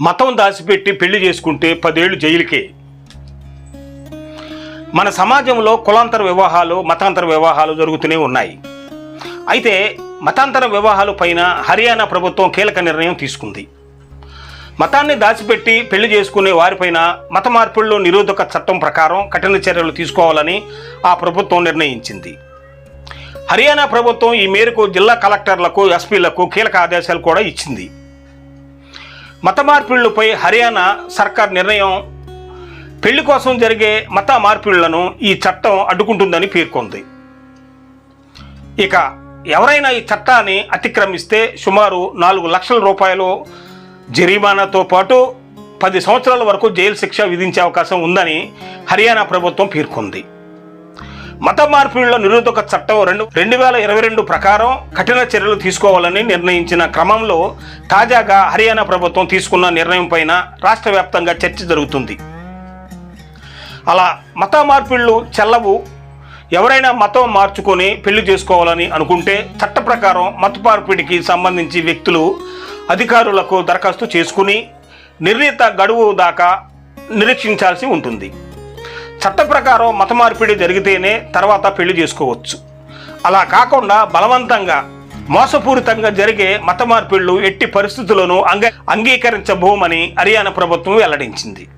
మతం దాచిపెట్టి పెళ్ళి చేసుకుంటే పదేళ్ళు జైలుకే. మన సమాజంలో కులాంతర వివాహాలు మతాంతర వివాహాలు జరుగుతూనే ఉన్నాయి. అయితే మతాంతర వివాహాల పైన హర్యానా ప్రభుత్వం కీలక నిర్ణయం తీసుకుంది. మతాన్ని దాచిపెట్టి పెళ్ళి చేసుకునే వారిపైన మత మార్పుల్లో నిరోధక చట్టం ప్రకారం కఠిన చర్యలు తీసుకోవాలని ఆ ప్రభుత్వం నిర్ణయించింది. హర్యానా ప్రభుత్వం ఈ మేరకు జిల్లా కలెక్టర్లకు ఎస్పీలకు కీలక ఆదేశాలు కూడా ఇచ్చింది. మత మార్పిళ్ళపై హర్యానా సర్కార్ నిర్ణయం. పెళ్ళి కోసం జరిగే మత మార్పిళ్ళను ఈ చట్టం అడ్డుకుంటుందని పేర్కొంది. ఇక ఎవరైనా ఈ చట్టాన్ని అతిక్రమిస్తే సుమారు నాలుగు లక్షల రూపాయలు జరిమానాతో పాటు పది సంవత్సరాల వరకు జైలు శిక్ష విధించే అవకాశం ఉందని హర్యానా ప్రభుత్వం పేర్కొంది. మత మార్పిడిలో నిరోధక చట్టం రెండు రెండు వేల ఇరవై రెండు ప్రకారం కఠిన చర్యలు తీసుకోవాలని నిర్ణయించిన క్రమంలో తాజాగా హర్యానా ప్రభుత్వం తీసుకున్న నిర్ణయం పైన రాష్ట్ర వ్యాప్తంగా చర్చ జరుగుతుంది. అలా మత మార్పిళ్ళు చెల్లవు. ఎవరైనా మతం మార్చుకొని పెళ్ళి చేసుకోవాలని అనుకుంటే చట్ట ప్రకారం మత మార్పిడికి సంబంధించి వ్యక్తులు అధికారులకు దరఖాస్తు చేసుకుని నిర్ణీత గడువు దాకా నిరీక్షించాల్సి ఉంటుంది. చట్ట ప్రకారం మత మార్పిడి జరిగితేనే తర్వాత పెళ్ళి చేసుకోవచ్చు. అలా కాకుండా బలవంతంగా మోసపూరితంగా జరిగే మత మార్పిళ్ళు ఎట్టి పరిస్థితులను అంగ అంగీకరించబోమని హర్యానా ప్రభుత్వం వెల్లడించింది.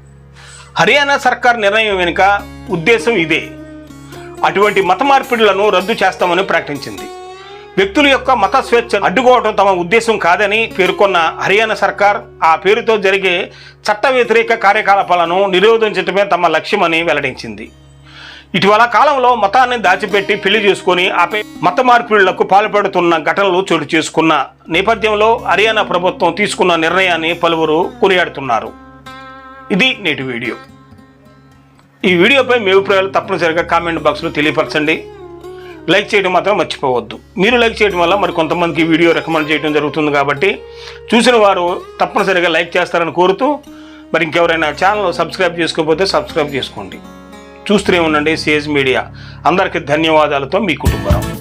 హర్యానా సర్కార్ నిర్ణయం వెనుక ఉద్దేశం ఇదే. అటువంటి మత మార్పిడులను రద్దు చేస్తామని ప్రకటించింది. వ్యక్తుల యొక్క మత స్వేచ్ఛ అడ్డుకోవడం తమ ఉద్దేశం కాదని పేర్కొన్న హర్యానా సర్కార్ ఆ పేరుతో జరిగే చట్ట వ్యతిరేక కార్యకలాపాలను నిరోధించడమే తమ లక్ష్యమని వెల్లడించింది. ఇటీవల కాలంలో మతాన్ని దాచిపెట్టి పెళ్ళి చేసుకొని ఆపై మత మార్పిడులకు పాల్పడుతున్న ఘటనలు చోటు చేసుకున్న నేపథ్యంలో హర్యానా ప్రభుత్వం తీసుకున్న నిర్ణయాన్ని పలువురు కొనియాడుతున్నారు. ఇది నేటి వీడియో. ఈ వీడియోపై మీ అభిప్రాయాలు తప్పనిసరిగా కామెంట్ బాక్స్లో తెలియపరచండి. లైక్ చేయడం మాత్రం మర్చిపోవద్దు. మీరు లైక్ చేయడం వల్ల మరి కొంతమందికి వీడియో రికమెండ్ చేయడం జరుగుతుంది కాబట్టి చూసిన వారు తప్పనిసరిగా లైక్ చేస్తారని కోరుతూ మరి ఇంకెవరైనా ఛానల్ సబ్స్క్రైబ్ చేసుకోకపోతే సబ్స్క్రైబ్ చేసుకోండి. చూస్తూనే ఉండండి సేజ్ మీడియా అందరికీ ధన్యవాదాలతో మీ కుటుంబం